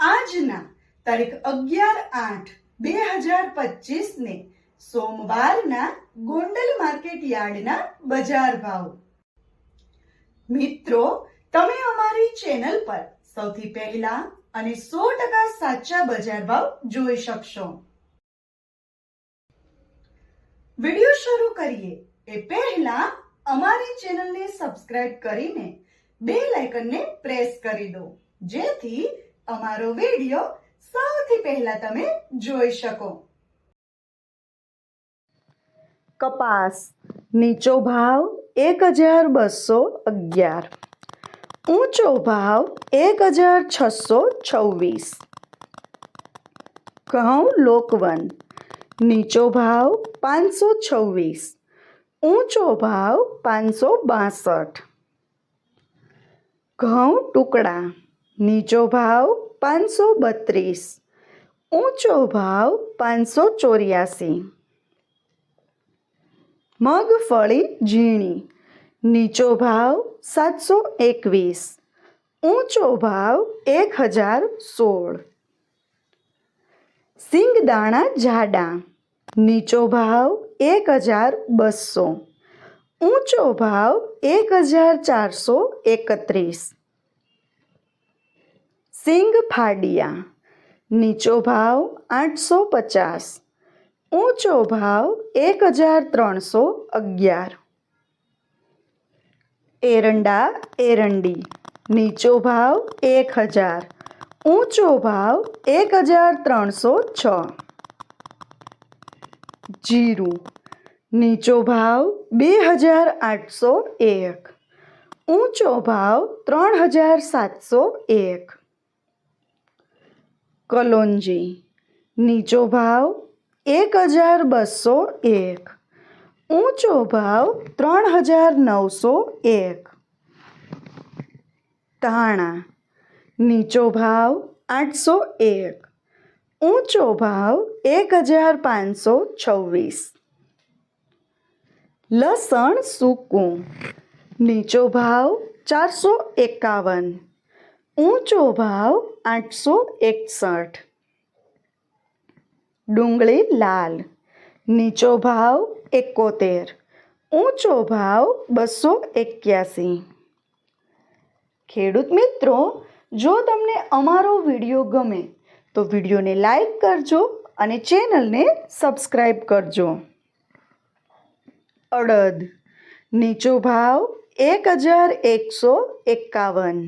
આજના તારીખ અગિયાર આઠ બે હજાર પચીસ ને સોમવારના ગોંડલ માર્કેટ યાર્ડના બજાર ભાવ. મિત્રો, તમે અમારી ચેનલ પર સૌથી પહેલા અને સો ટકા સાચા બજાર ભાવ જોઈ શકશો. વીડિયો શરૂ કરીએ એ પહેલા અમારી ચેનલને સબસ્ક્રાઇબ કરીને બે લાઇકનને પ્રેસ કરી દો. જેથી અમારો વીડિયો સૌથી પહેલા તમે જોઈ શકો. કપાસ, નીચો ભાવ એક હજાર બસો અગિયાર. ઊંચો ભાવ એક હજાર છસો છવ્વીસ. ઘઉં લોકવન, નીચો ભાવ પાંચસો છવ્વીસ. ઊંચો ભાવ પાંચસો બાસઠ. ઘઉં ટુકડા નીચો ભાવ પાંચસો બત્રીસ, ઊંચો ભાવ પાંચસો ચોર્યાસી. મગફળી ઝીણી, નીચો ભાવ સાતસો એકવીસ, ઊંચો ભાવ એક હજાર સોળ. સિંગદાણા જાડા, નીચો ભાવ એક હજાર બસો, ઊંચો ભાવ એક હજાર ચારસો એકત્રીસ. સિંગ ફાડિયા, નીચો ભાવ આઠસો પચાસ, ઊંચો ભાવ એક હજાર ત્રણસો અગિયાર. એરંડા, એરંડી, નીચો ભાવ એક હજાર, ઊંચો ભાવ એક હજાર ત્રણસો છ. જીરું, નીચો ભાવ બે હજાર આઠસો એક, ઊંચો ભાવ ત્રણ હજાર સાતસો એક. કલોંજી. નીચો ભાવ એક હજાર બસો એક. ઊંચો ભાવ ત્રણ હજાર નવસો એક. ધાણા નીચો ભાવ આઠસો એક. ઊંચો ભાવ એક હજાર પાંચસો છવ્વીસ. લસણ સૂકું. નીચો ભાવ ચારસો એકાવન. ઊંચો ભાવ આઠસો એકસઠ. ડુંગળી લાલ. નીચો ભાવ એકોતેર. ઊંચો ભાવ બસો એક્યાસી. ખેડૂત મિત્રો, જો તમને અમારો વીડિયો ગમે, તો વિડીયોને લાઈક કરજો અને ચેનલને સબસ્ક્રાઈબ કરજો. અડદ. નીચો ભાવ એક હજાર એકસો એકાવન.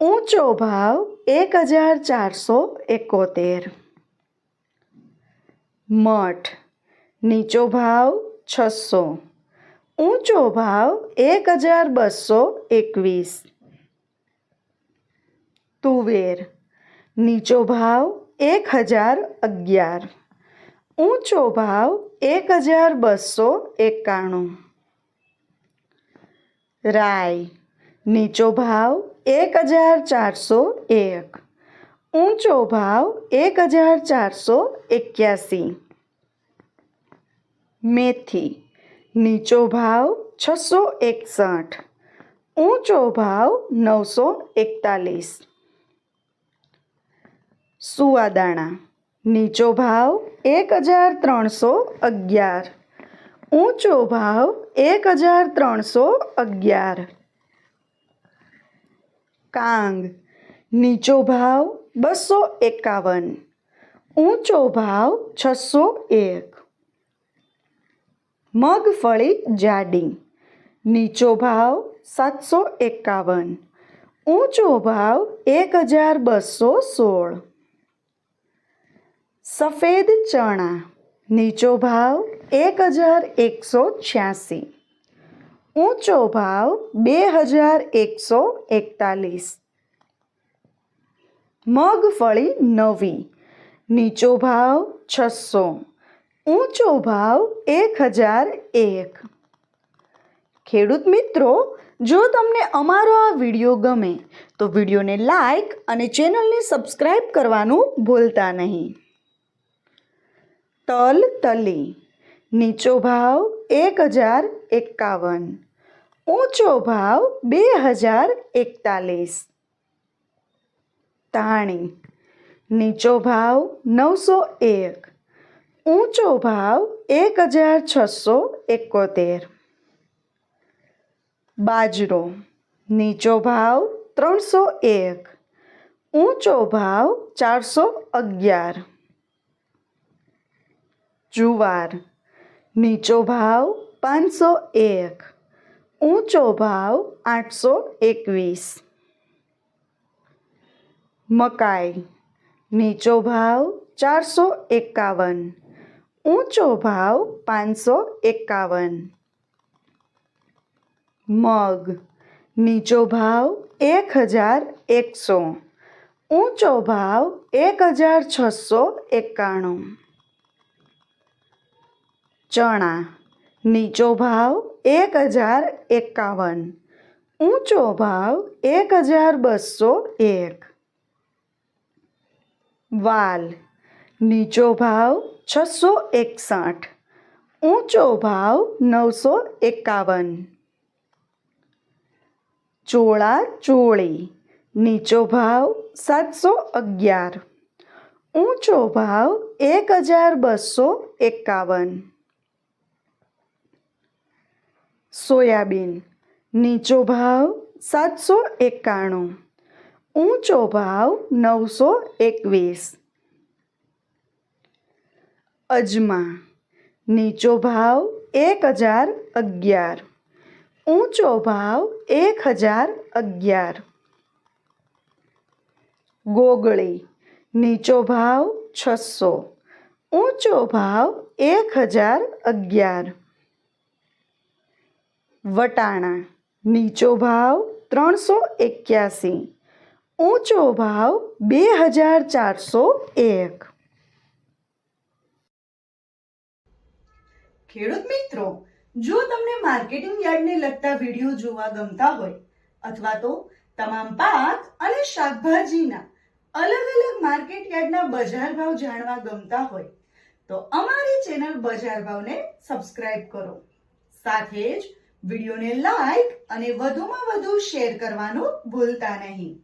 ઊંચો ભાવ એક હજાર ચારસો એકોતેર. મઠ, નીચો ભાવ છસો. ઊંચો ભાવ એક હજાર બસો એકવીસ. તુવેર, નીચો ભાવ એક હજાર અગિયાર. ઊંચો ભાવ એક હજાર બસો એકાણું. રાય નીચો ભાવ એક હજાર ચારસો એક. ઊંચો ભાવ એક હજાર ચારસો એક્યાસી. મેથી, નીચો ભાવ છસો એકસઠ. ઊંચો ભાવ નવસો એકતાલીસ. સુવાદાણા, નીચો ભાવ એક હજાર ત્રણસો અગિયાર. ઊંચો ભાવ એક હજાર ત્રણસો અગિયાર. કાંગ. નીચો ભાવ બસો એકાવન. ઊંચો ભાવ છસો એક. મગફળી જાડી. નીચો ભાવ સાતસો એકાવન. ઊંચો ભાવ એક હજાર બસો સોળ. સફેદ ચણા. નીચો ભાવ એક હજાર એકસો છ્યાસી. ઊંચો ભાવ બે હજાર એકસો એકતાલીસ. મગફળી નવી. નીચો ભાવ છસો. ઊંચો ભાવ એક હજાર એક. ખેડૂત મિત્રો, જો તમને અમારો આ વીડિયો ગમે, તો વિડીયોને લાઈક અને ચેનલને સબસ્ક્રાઈબ કરવાનું ભૂલતા નહીં. તલ તલી. નીચો ભાવ એક હજાર એકાવન. ઊંચો ભાવ બે હજાર એકતાલીસ. તાણી. નીચો ભાવ નવસો એક. ઊંચો ભાવ એક હજાર છસો એકોતેર. બાજરો. નીચો ભાવ ત્રણસો એક. ઊંચો ભાવ ચારસો અગિયાર. જુવાર. નીચો ભાવ પાંચસો એક. ઊંચો ભાવ આઠસો એકવીસ. મકાઈ, નીચો ભાવ ચારસો એકાવન. ઊંચો ભાવ પાંચસો એકાવન. મગ, નીચો ભાવ એક હજાર એકસો. ઊંચો ભાવ એક હજાર છસો એકાણું. ચણા નીચો ભાવ એક હજાર એકાવન, ઊંચો ભાવ એક હજાર બસો એક. વાલ, નીચો ભાવ છસો એકસઠ, ઊંચો ભાવ નવસો એકાવન. ચોળા ચોળી, નીચો ભાવ સાતસો અગિયાર, ઊંચો ભાવ એક હજાર બસો એકાવન. સોયાબીન, નીચો ભાવ સાતસો એકાણું, ઊંચો ભાવ નવસો એકવીસ. અજમા, નીચો ભાવ એક હજાર અગિયાર, ઊંચો ભાવ એક હજાર અગિયાર. ગોગળી, નીચો ભાવ છસો, ઊંચો ભાવ એક હજાર અગિયાર. વટાણા, નીચો ભાવ ત્રણસો એક્યાસી, ઊંચો ભાવ બે હજાર ચારસો એક. ખેડૂત મિત્રો, જો તમને માર્કેટિંગ યાર્ડને લગતા વીડિયો જોવા ગમતા હોય, અથવા તો તમામ પાક અને શાકભાજીના અલગ અલગ માર્કેટ યાર્ડના બજાર ભાવ જાણવા ગમતા હોય, તો અમારી ચેનલ બજાર ભાવને સબસ્ક્રાઇબ કરો. સાથે જ વિડીયોને લાઈક અને વધુમાં વધુ શેર કરવાનું ભૂલતા નહીં.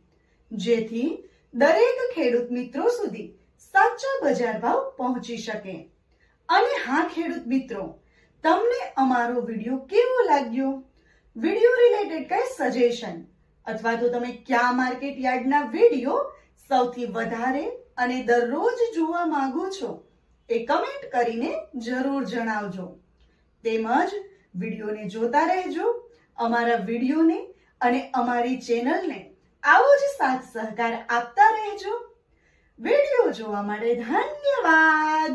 જેથી દરેક ખેડૂત મિત્રો સુધી સાચા બજાર ભાવ પહોંચી શકે. અને હા, ખેડૂત મિત્રો, તમને અમારો વીડિયો કેવો લાગ્યો? વીડિયો રિલેટેડ કઈ સજેશન અથવા તો તમે કયા માર્કેટ યાર્ડના વીડિયો સૌથી વધારે અને દરરોજ જોવા માંગો છો? એ કમેન્ટ કરીને જરૂર જણાવજો. તેમજ વિડીયોને જોતા રહેજો, અમારા વિડીયોને અને અમારી ચેનલને આવો જ સાથ સહકાર આપતા રહેજો. વીડિયો જોવા માટે ધન્યવાદ.